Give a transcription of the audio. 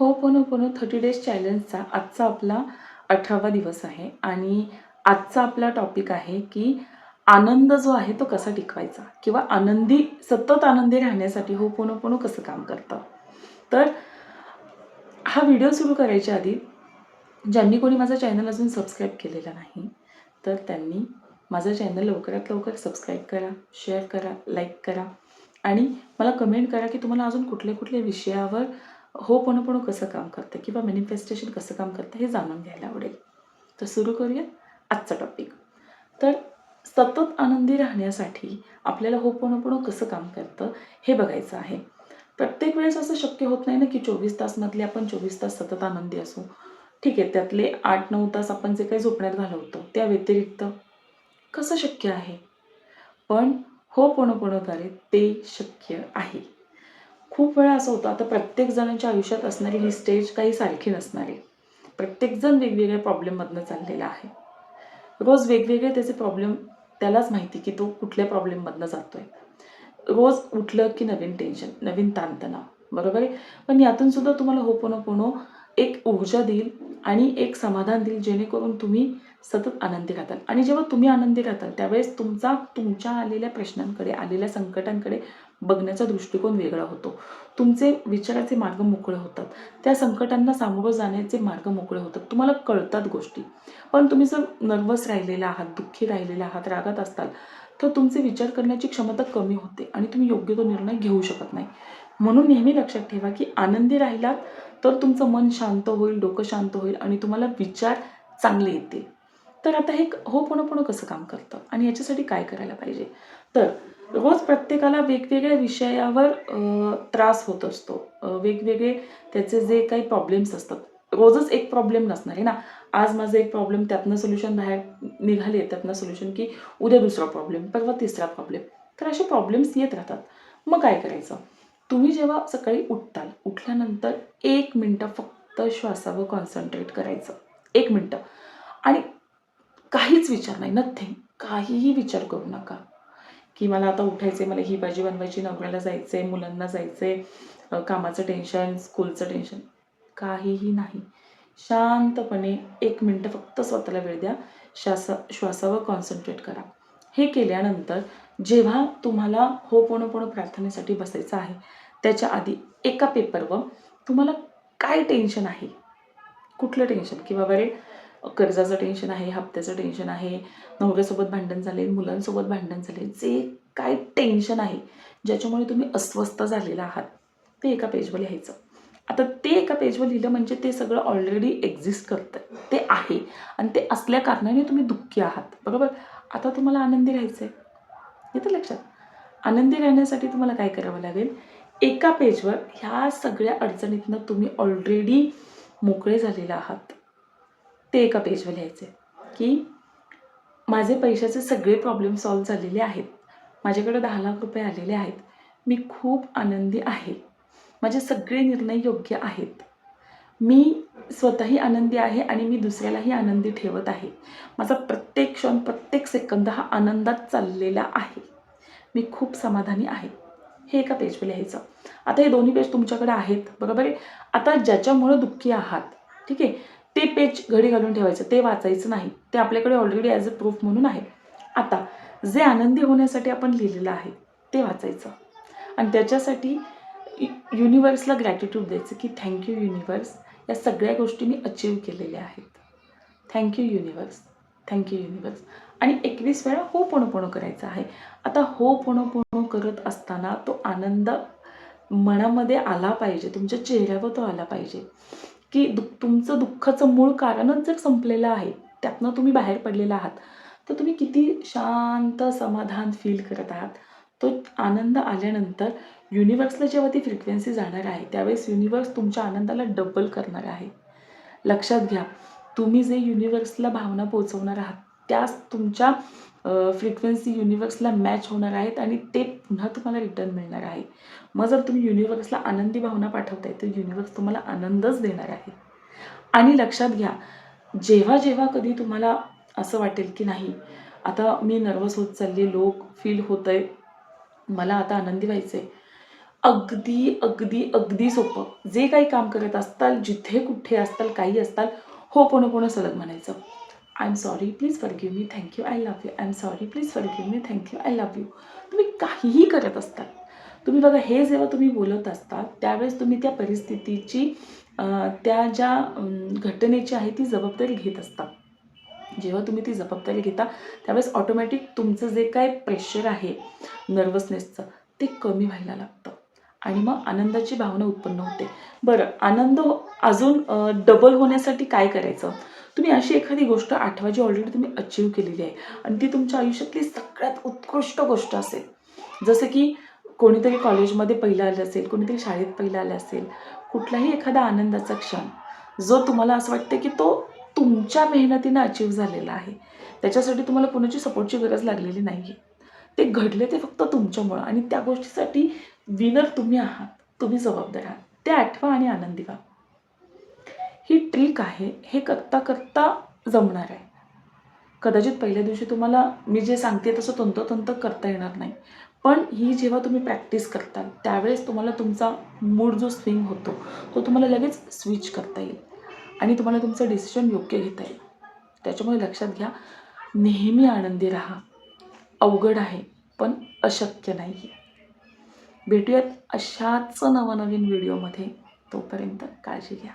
हो पोनो पोनो thirty days चॅलेंजचा आजचा आपला अठरावा दिवस आहे. आणि आजचा आपला टॉपिक आहे की आनंद जो आहे तो कसा टिकवायचा? किंवा आनंदी सतत आनंदी राहण्यासाठी हो पोनो पोनो कसं काम करतं? तर हा व्हिडिओ सुरू करायच्या आधी ज्यांनी कोणी माझा चॅनल अजून सबस्क्राईब केलेला नाही तर त्यांनी माझं चॅनल लवकरात लवकर सबस्क्राईब करा शेअर करा लाईक करा. आणि मला कमेंट करा की तुम्हाला अजून कुठल्या कुठल्या विषयावर हो पण कसं काम करतं किंवा मॅनिफेस्टेशन कसं काम करतं हे जाणून घ्यायला आवडेल. तर सुरू करूया आजचा टॉपिक तर सतत आनंदी राहण्यासाठी आपल्याला हो पण कसं काम करतं हे बघायचं आहे. प्रत्येक वेळेस असं शक्य होत नाही ना की चोवीस तासमधले आपण चोवीस तास सतत आनंदी असू. ठीक आहे त्यातले आठ नऊ तास आपण जे काही झोपण्यात घालवतो त्या व्यतिरिक्त कसं शक्य आहे? पण हो पूर्णपणेद्वारे ते शक्य आहे. खूप वेळा असं होतं. आता प्रत्येक जणांच्या आयुष्यात असणारी ही स्टेज काही सारखी नसणारी. प्रत्येकजण वेगवेगळ्या प्रॉब्लेममधनं चाललेला आहे. रोज वेगवेगळे त्याचे प्रॉब्लेम त्यालाच माहिती की तो कुठल्या प्रॉब्लेममधनं जातो आहे रोज उठलं की नवीन टेन्शन नवीन ताणतणाव. बरोबर आहे? पण यातून सुद्धा तुम्हाला हो एक ऊर्जा देईल आणि एक समाधान देईल जेणेकरून तुम्ही सतत आनंदी राहताल आणि जेव्हा तुम्ही आनंदी राहताल त्यावेळेस तुमचा तुमच्या आलेल्या प्रश्नांकडे आलेल्या संकटांकडे बघण्याचा दृष्टिकोन वेगळा होतो. तुमचे विचाराचे मार्ग मोकळे होतात. त्या संकटांना सामोरं जाण्याचे मार्ग मोकळे होतात. तुम्हाला कळतात गोष्टी. पण तुम्ही जर नर्वस राहिलेला आहात दुःखी राहिलेला आहात रागात असताल तर तुमचे विचार करण्याची क्षमता कमी होते आणि तुम्ही योग्य तो निर्णय घेऊ शकत नाही. म्हणून नेहमी लक्षात ठेवा की आनंदी राहिलात तर तुमचं मन शांत होईल डोकं शांत होईल आणि तुम्हाला विचार चांगले येतील. तर आता हे हो पण कसं काम करतं? आणि याच्यासाठी काय करायला पाहिजे? तर रोज प्रत्येकाला वेगवेगळ्या विषयावर त्रास होत असतो. वेगवेगळे त्याचे जे काही प्रॉब्लेम्स असतात. रोजच एक प्रॉब्लेम नसणार आहे ना? आज माझं एक प्रॉब्लेम त्यातनं सोल्युशन बाहेर निघाले त्यातनं सोल्युशन की उद्या दुसरा प्रॉब्लेम परवा तिसरा प्रॉब्लेम तर असे प्रॉब्लेम्स येत राहतात. मग काय करायचं? तुम्ही जेव्हा सकाळी उठताल उठल्यानंतर एक मिनटं फक्त श्वासावर कॉन्सन्ट्रेट करायचं. एक मिनटं. आणि काहीच विचार नाही नथिंग काहीही विचार करू नका. की मला आता उठायचं मला ही भाजी बनवायची नवऱ्याला जायचं आहे मुलांना जायचं आहे कामाचं टेन्शन स्कूलचं टेन्शन काहीही नाही. शांतपणे एक मिनटं फक्त स्वतःला वेळ द्या. श्वासा श्वासावर कॉन्सन्ट्रेट करा. हे केल्यानंतर जेव्हा तुम्हाला हो पूर्ण पूर्ण प्रार्थनेसाठी बसायचं आहे त्याच्या आधी एका पेपरवर तुम्हाला काय टेन्शन आहे? कुठलं टेन्शन किंवा रे कर्जाचं टेन्शन आहे हप्त्याचं टेन्शन आहे नवऱ्यासोबत भांडण झाले मुलांसोबत भांडण झाले जे काय टेन्शन आहे ज्याच्यामुळे तुम्ही अस्वस्थ झालेला आहात ते एका पेजवर लिहायचं. आता ते एका पेजवर लिहिलं म्हणजे ते सगळं ऑलरेडी एक्झिस्ट करतं ते आहे. आणि ते असल्या कारणाने तुम्ही दुःखी आहात बरोबर? आता तुम्हाला आनंदी राहायचं आहे येतं लक्षात? आनंदी राहण्यासाठी तुम्हाला काय करावं लागेल? एका पेजवर ह्या सगळ्या अडचणीतनं तुम्ही ऑलरेडी मोकळे झालेले आहात. ते एका पेजवर लिहायचे की माझे पैशाचे सगळे प्रॉब्लेम सॉल्व झालेले आहेत. माझ्याकडे दहा लाख रुपये आलेले आहेत. मी खूप आनंदी आहे. माझे सगळे निर्णय योग्य आहेत. मी स्वतःही आनंदी आहे आणि मी दुसऱ्यालाही आनंदी ठेवत आहे. माझा प्रत्येक क्षण प्रत्येक सेकंद हा आनंदात चाललेला आहे. मी खूप समाधानी आहे. हे एका पेजवर लिहायचं. आता हे दोन्ही पेज तुमच्याकडे आहेत बरोबर आहे? आता ज्याच्यामुळं दुःखी आहात ठीक आहे? ते पेज घडी घालून ठेवायचं ते वाचायचं नाही. ते आपल्याकडे ऑलरेडी ॲज अ प्रूफ म्हणून आहे. आता जे आनंदी होण्यासाठी आपण लिहिलेलं आहे ते वाचायचं. आणि त्याच्यासाठी युनिवर्सला ग्रॅटिट्यूड द्यायचं की थँक्यू युनिवर्स या सगळ्या गोष्टी मी अचीव केलेल्या आहेत. थँक्यू युनिवर्स थँक्यू युनिवर्स आणि एकवीस वेळा हो पण पोणं करायचं आहे. आता हो पोणं पोणं करत असताना तो आनंद मनामध्ये आला पाहिजे तुमच्या चेहऱ्यावर तो आला पाहिजे. की दु तुमचं दुःखाचं मूळ कारणच जर संपलेलं आहे त्यातनं तुम्ही बाहेर पडलेला आहात तर तुम्ही किती शांत समाधान फील करत आहात. तो आनंद आल्यानंतर युनिवर्सला जेव्हा ती फ्रिक्वेन्सी जाणार आहे त्यावेळेस युनिवर्स तुमच्या आनंदाला डबल करणार आहे. लक्षात घ्या तुम्ही जे युनिवर्सला भावना पोचवणार आहात त्याच तुमच्या फ्रिक्वेन्सी युनिवर्सला मॅच होणार आहेत आणि ते पुन्हा तुम्हाला रिटर्न मिळणार आहे. मग जर तुम्ही युनिवर्सला आनंदी भावना पाठवताय तर युनिवर्स तुम्हाला आनंदच देणार आहे. आणि लक्षात घ्या जेव्हा जेव्हा कधी तुम्हाला असं वाटेल की नाही आता मी नर्वस होत चालली लोक फील होत आहे मला आता आनंदी व्हायचं आहे अगदी अगदी अगदी सोपं. जे काही काम करत असताल जिथे कुठे असताल काही असताल हो पुन्हा पुन्हा सलग म्हणायचं. I am sorry please forgive me thank you I love you I am sorry please forgive me thank you I love you तुम्ही काहीही करत असतात. तुम्ही बघा हे जेव्हा तुम्ही बोलत असता त्यावेळेस तुम्ही त्या परिस्थितीची त्या ज्या घटनेची आहे ती जबाबदारी घेत असता. जेव्हा तुम्ही ती जबाबदारी घेता त्यावेळेस ऑटोमॅटिक तुमचं जे काय प्रेशर आहे नर्वसनेसचं ते कमी व्हायला लागतं. आणि मग आनंदाची भावना उत्पन्न होते. बरं आनंद अजून डबल होण्यासाठी काय करायचं? तुम्ही अशी एखादी गोष्ट आठवा जी ऑलरेडी तुम्ही अचीव केलेली आहे. आणि ती तुमच्या आयुष्यातली सगळ्यात उत्कृष्ट गोष्ट असेल. जसं की कोणीतरी कॉलेजमध्ये पहिलं आलं असेल कोणीतरी शाळेत पहिलं आलं असेल कुठलाही एखादा आनंदाचा क्षण जो तुम्हाला असं वाटतं की तो तुमच्या मेहनतीनं अचीव झालेला आहे. त्याच्यासाठी तुम्हाला कोणाची सपोर्टची गरज लागलेली नाही आहे ते घडले ते फक्त तुमच्यामुळं. आणि त्या गोष्टीसाठी विनर तुम्ही आहात. तुम्ही जबाबदार आहात. ते आठवा आणि आनंदी व्हा. ही ट्रिक आहे हे करता करता जमणार आहे. कदाचित पहिल्या दिवशी तुम्हाला मी जे सांगते तसं तंतोतंत करता येणार नाही. पण ही जेव्हा तुम्ही प्रॅक्टिस करता त्यावेळेस तुम्हाला तुमचा मूड जो स्विंग होतो तो तुम्हाला लगेच स्विच करता येईल. आणि तुम्हाला तुमचं डिसिजन योग्य घेता येईल. त्याच्यामुळे लक्षात घ्या नेहमी आनंदी राहा. अवघड आहे पण अशक्य नाही. आहे भेटूयात अशाच नवनवीन व्हिडिओमध्ये तोपर्यंत काळजी घ्या.